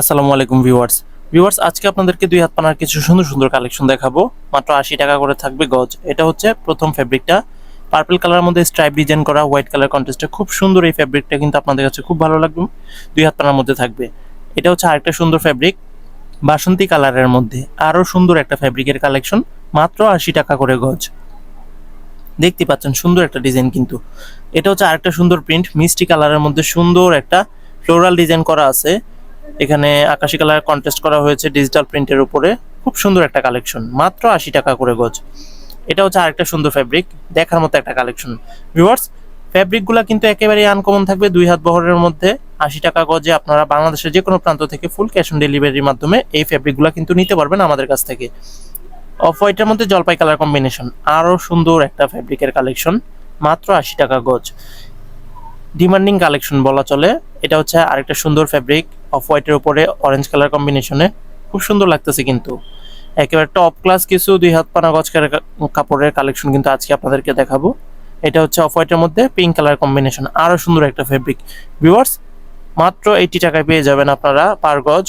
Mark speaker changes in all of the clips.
Speaker 1: আসসালামু আলাইকুম viewers. Viewers, আজকে আপনাদেরকে দুই হাত পানার কিছু সুন্দর সুন্দর কালেকশন দেখাবো। মাত্র আশি টাকা করে থাকবে গজ। এটা হচ্ছে প্রথম ফেব্রিকটা। পার্পল কালার মধ্যে স্ট্রাইপ ডিজাইন করা হোয়াইট কালার কন্টেস্টে খুব সুন্দর এই ফেব্রিকটা কিন্তু আপনাদের কাছে খুব ভালো লাগবে। দুই হাত পানার মধ্যে থাকবে। এটা হচ্ছে আরেকটা সুন্দর ফেব্রিক বাসন্তী কালারের মধ্যে। আরও সুন্দর একটা ফেব্রিকের কালেকশন, মাত্র আশি টাকা করে গজ। দেখতে পাচ্ছেন, সুন্দর একটা ডিজাইন কিন্তু। এটা হচ্ছে আরেকটা সুন্দর প্রিন্ট মিষ্টি কালারের মধ্যে সুন্দর একটা ফ্লোরাল ডিজাইন করা আছে। এখানে আকাশি কালার কন্টেস্ট করা হয়েছে ডিজিটাল প্রিন্টের উপরে। খুব সুন্দর একটা কালেকশন মাত্র আশি টাকা করে গজ। এটা হচ্ছে আরেকটা সুন্দর ফ্যাব্রিক দেখার মতো একটা কালেকশন ভিউয়ার্স ফ্যাব্রিকগুলো কিন্তু একেবারেই আনকমন থাকবে দুই হাত বহরের মধ্যে। আশি টাকা গজে আপনারা বাংলাদেশের যে কোনো প্রান্ত থেকে ফুল ক্যাশ অন ডেলিভারির মাধ্যমে এই ফ্যাব্রিকগুলো কিন্তু নিতে পারবেন আমাদের কাছ থেকে। অফ হোয়াইটের মধ্যে জলপাই কালার কম্বিনেশন আরও সুন্দর একটা ফ্যাব্রিকের কালেকশন মাত্র আশি টাকা গজ। ডিমান্ডিং কালেকশন বলা চলে, এটা হচ্ছে আরেকটা সুন্দর ফ্যাব্রিক অফ হোয়াইটের উপরে অরেঞ্জ কালার কম্বিনেশনে খুব সুন্দর লাগতেছে কিন্তু। একেবারে টপ ক্লাস কিছু দুই হাত পানা গজকার কাপড়ের কালেকশন কিন্তু আজকে আপনাদেরকে দেখাবো। এটা হচ্ছে অফ হোয়াইটের মধ্যে পিঙ্ক কালার কম্বিনেশন আরও সুন্দর একটা ফ্যাব্রিক ভিউয়ার্স মাত্র এইটি টাকায় পেয়ে যাবেন আপনারা পার গজ।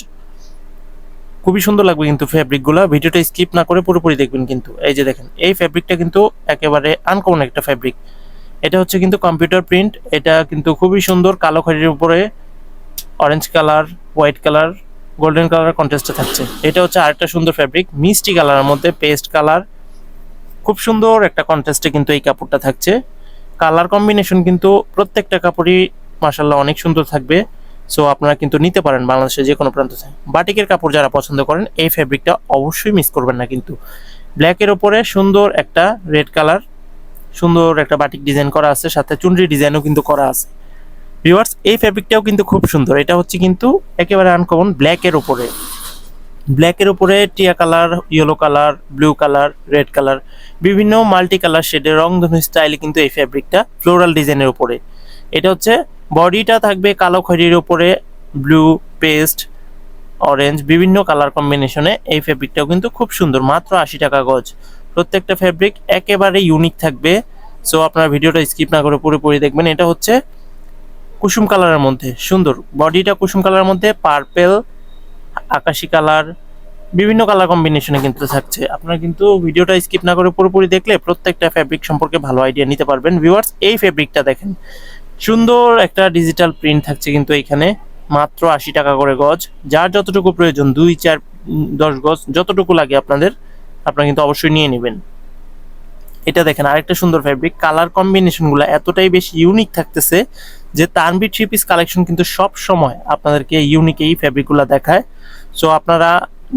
Speaker 1: খুবই সুন্দর লাগবে কিন্তু ফ্যাব্রিকগুলো ভিডিওটা স্কিপ না করে পুরোপুরি দেখবেন কিন্তু। এই যে দেখেন, এই ফ্যাব্রিকটা কিন্তু একেবারে আনকমন একটা ফ্যাব্রিক এটা হচ্ছে কিন্তু কম্পিউটার প্রিন্ট এটা কিন্তু খুবই সুন্দর কালো খয়েরির উপরে orange colour white colour golden colour কন্টেস্টে থাকছে। এটা হচ্ছে আরেকটা সুন্দর ফ্যাব্রিক মিষ্টি কালারের মধ্যে পেস্ট কালার খুব সুন্দর একটা কন্টেস্টে কিন্তু এই কাপড়টা থাকছে। কালার কম্বিনেশন কিন্তু প্রত্যেকটা কাপড়ই মাসাল্লাহ অনেক সুন্দর থাকবে। সো আপনারা কিন্তু নিতে পারেন বাংলাদেশের যে কোনো প্রান্ত থেকে। বাটিকের কাপড় যারা পছন্দ করেন, এই ফ্যাব্রিকটা অবশ্যই মিস করবেন না কিন্তু। ব্ল্যাকের ওপরে সুন্দর একটা রেড কালার সুন্দর একটা বাটিক ডিজাইন করা আছে, সাথে চুনরি ডিজাইনও কিন্তু করা আছে। ভিউয়ার্স এই ফ্যাব্রিকটাও কিন্তু খুব সুন্দর। এটা হচ্ছে কিন্তু একেবারে আনকমন ব্ল্যাকের উপরে। ব্ল্যাকের উপরে টিয়া colour yellow colour blue colour red colour, বিভিন্ন মাল্টি কালার শেডের রংধনু স্টাইলে কিন্তু এই ফ্যাব্রিকটা ফ্লোরাল ডিজাইনের উপরে। এটা হচ্ছে বডিটা থাকবে কালো খয়েরির উপরে ব্লু পেস্ট অরেঞ্জ বিভিন্ন কালার কম্বিনেশনে এই ফ্যাব্রিকটাও কিন্তু খুব সুন্দর, মাত্র আশি টাকা গজ। প্রত্যেকটা ফ্যাব্রিক একেবারে ইউনিক থাকবে। সো আপনার ভিডিওটা স্কিপ না করে পুরোপুরি দেখবেন। এটা হচ্ছে কুসুম কালারের মধ্যে, সুন্দর। বডিটা কুসুম কালারের মধ্যে পার্পেল আকাশি কালার, বিভিন্ন কালার কম্বিনেশনে কিন্তু থাকছে। আপনারা কিন্তু ভিডিওটা স্কিপ না করে পুরোপুরি দেখলে প্রত্যেকটা ফ্যাব্রিক সম্পর্কে ভালো আইডিয়া নিতে পারবেন। ভিউয়ার্স এই ফ্যাব্রিকটা দেখেন। সুন্দর একটা ডিজিটাল প্রিন্ট থাকছে কিন্তু এখানে। মাত্র আশি টাকা করে গজ। যার যতটুকু প্রয়োজন, দুই, চার দশ গজ, যতটুকু লাগে আপনাদের, আপনারা কিন্তু অবশ্যই নিয়ে নেবেন। এটা দেখেন, আরেকটা সুন্দর ফ্যাব্রিক কালার কম্বিনেশনগুলো এতটাই বেশি ইউনিক থাকতেছে যে তানবি থ্রি পিস কালেকশন কিন্তু সব সময় আপনাদেরকে ইউনিক এই ফ্যাব্রিকগুলো দেখায়। সো আপনারা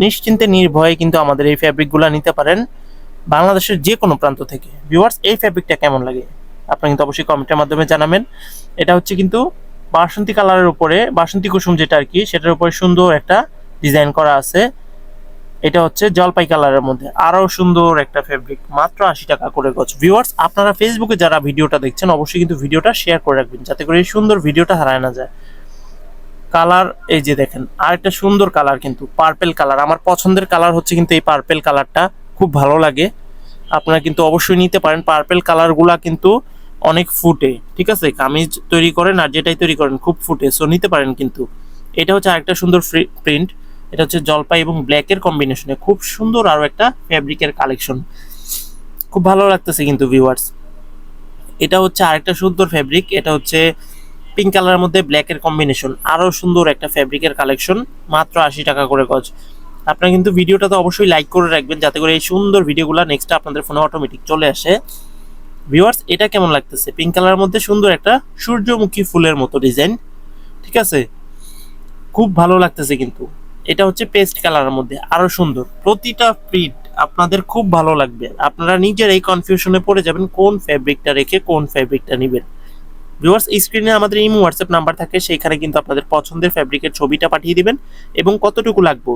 Speaker 1: নিশ্চিন্তে, নির্ভয়ে কিন্তু আমাদের এই ফ্যাব্রিকগুলো নিতে পারেন বাংলাদেশের যে কোনো প্রান্ত থেকে। ভিউয়ার্স এই ফ্যাব্রিকটা কেমন লাগে? আপনারা কিন্তু অবশ্যই কমেন্টের মাধ্যমে জানাবেন। এটা হচ্ছে কিন্তু বাসন্তী কালারের উপরে, বাসন্তী কুসুম যেটা আর কি, সেটার উপরে সুন্দর একটা ডিজাইন করা আছে। এটা হচ্ছে জলপাই কালারের মধ্যে। আরও সুন্দর একটা ফেব্রিক মাত্র আশি টাকা করে গছ ভিউয়ার্স আপনারা ফেসবুকে যারা ভিডিওটা দেখছেন, অবশ্যই কিন্তু ভিডিওটা শেয়ার করে রাখবেন, যাতে করে এই সুন্দর ভিডিওটা হারায় না যায়। কালার এই যে দেখেন, আরেকটা সুন্দর কালার কিন্তু পার্পেল কালার আমার পছন্দের কালার হচ্ছে কিন্তু এই পার্পেল কালারটা খুব ভালো লাগে। আপনারা কিন্তু অবশ্যই নিতে পারেন পার্পেল কালারগুলা কিন্তু অনেক ফুটে, ঠিক আছে? কামিজ তৈরি করেন আর যেটাই তৈরি করেন, খুব ফুটে সো নিতে পারেন কিন্তু। এটা হচ্ছে আরেকটা সুন্দর প্রিন্ট এটা হচ্ছে জলপাই এবং ব্ল্যাক ব্ল্যাকের কম্বিনেশনে খুব সুন্দর আরও একটা ফ্যাব্রিকের কালেকশন খুব ভালো লাগতেছে কিন্তু ভিউয়ার্স এটা হচ্ছে আরেকটা সুন্দর ফ্যাব্রিক এটা হচ্ছে পিঙ্ক কালারের মধ্যে ব্ল্যাকের কম্বিনেশন আরও সুন্দর একটা ফ্যাব্রিকের কালেকশন মাত্র আশি টাকা করে গজ। আপনারা কিন্তু ভিডিওটা তো অবশ্যই লাইক করে রাখবেন, যাতে করে এই সুন্দর ভিডিওগুলো নেক্সট আপনাদের ফোনে অটোমেটিক চলে আসে। ভিউয়ার্স এটা কেমন লাগতেছে? পিঙ্ক কালারের মধ্যে সুন্দর একটা সূর্যমুখী ফুলের মতো ডিজাইন ঠিক আছে? খুব ভালো লাগতেছে কিন্তু। এটা হচ্ছে পেস্ট কালারের মধ্যে, আরও সুন্দর। প্রতিটা প্রিন্ট আপনাদের খুব ভালো লাগবে। আপনারা নিজের এই কনফিউশনে পড়ে যাবেন, কোন ফ্যাব্রিকটা রেখে কোন ফ্যাব্রিকটা নেবেন। ভিউয়ার্স স্ক্রিনে আমাদের ইমো হোয়াটসঅ্যাপ নাম্বার থাকে, সেইখানে কিন্তু আপনাদের পছন্দের ফ্যাব্রিকের ছবিটা পাঠিয়ে দিবেন এবং কতটুকু লাগবে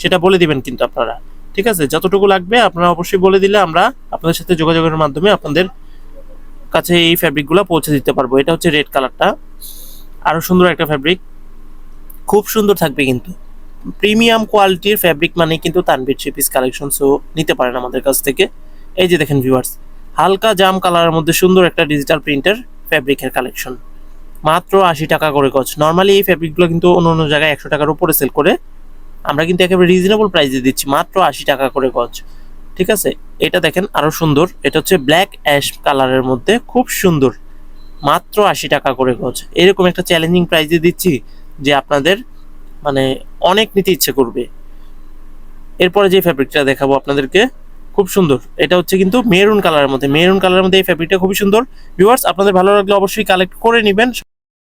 Speaker 1: সেটা বলে দিবেন কিন্তু আপনারা। ঠিক আছে? যতটুকু লাগবে আপনারা অবশ্যই বলে দিলে আমরা আপনাদের সাথে যোগাযোগের মাধ্যমে আপনাদের কাছে এই ফ্যাব্রিকগুলো পৌঁছে দিতে পারব। এটা হচ্ছে রেড কালারটা আরও সুন্দর একটা ফ্যাব্রিক খুব সুন্দর থাকবে কিন্তু। প্রিমিয়াম কোয়ালিটির ফ্যাব্রিক মানে কিন্তু তানবির থ্রি পিস কালেকশন সো নিতে পারেন আমাদের কাছ থেকে। এই যে দেখেন ভিউয়ার্স হালকা জাম কালারের মধ্যে সুন্দর একটা ডিজিটাল প্রিন্টের ফ্যাব্রিকের কালেকশন মাত্র আশি টাকা করে গজ নর্মালি এই ফ্যাব্রিকগুলো কিন্তু অন্য অন্য জায়গায় একশো টাকার উপরে সেল করে আমরা কিন্তু একেবারে রিজনেবল প্রাইসে দিচ্ছি, মাত্র আশি টাকা করে গজ ঠিক আছে? এটা দেখেন আরও সুন্দর। এটা হচ্ছে ব্ল্যাক অ্যাশ কালারের মধ্যে খুব সুন্দর। মাত্র আশি টাকা করে গজ এরকম একটা চ্যালেঞ্জিং প্রাইসে দিচ্ছি যে আপনাদের মানে অনেক নিতে ইচ্ছে করবে। এরপরে যে ফ্যাব্রিকটা দেখাবো আপনাদেরকে, খুব সুন্দর। এটা হচ্ছে কিন্তু মেরুন কালারের মধ্যে। মেরুন কালারের মধ্যে এই ফ্যাব্রিকটা খুবই সুন্দর। ভিউয়ার্স আপনাদের ভালো লাগলে অবশ্যই কালেক্ট করে নেবেন।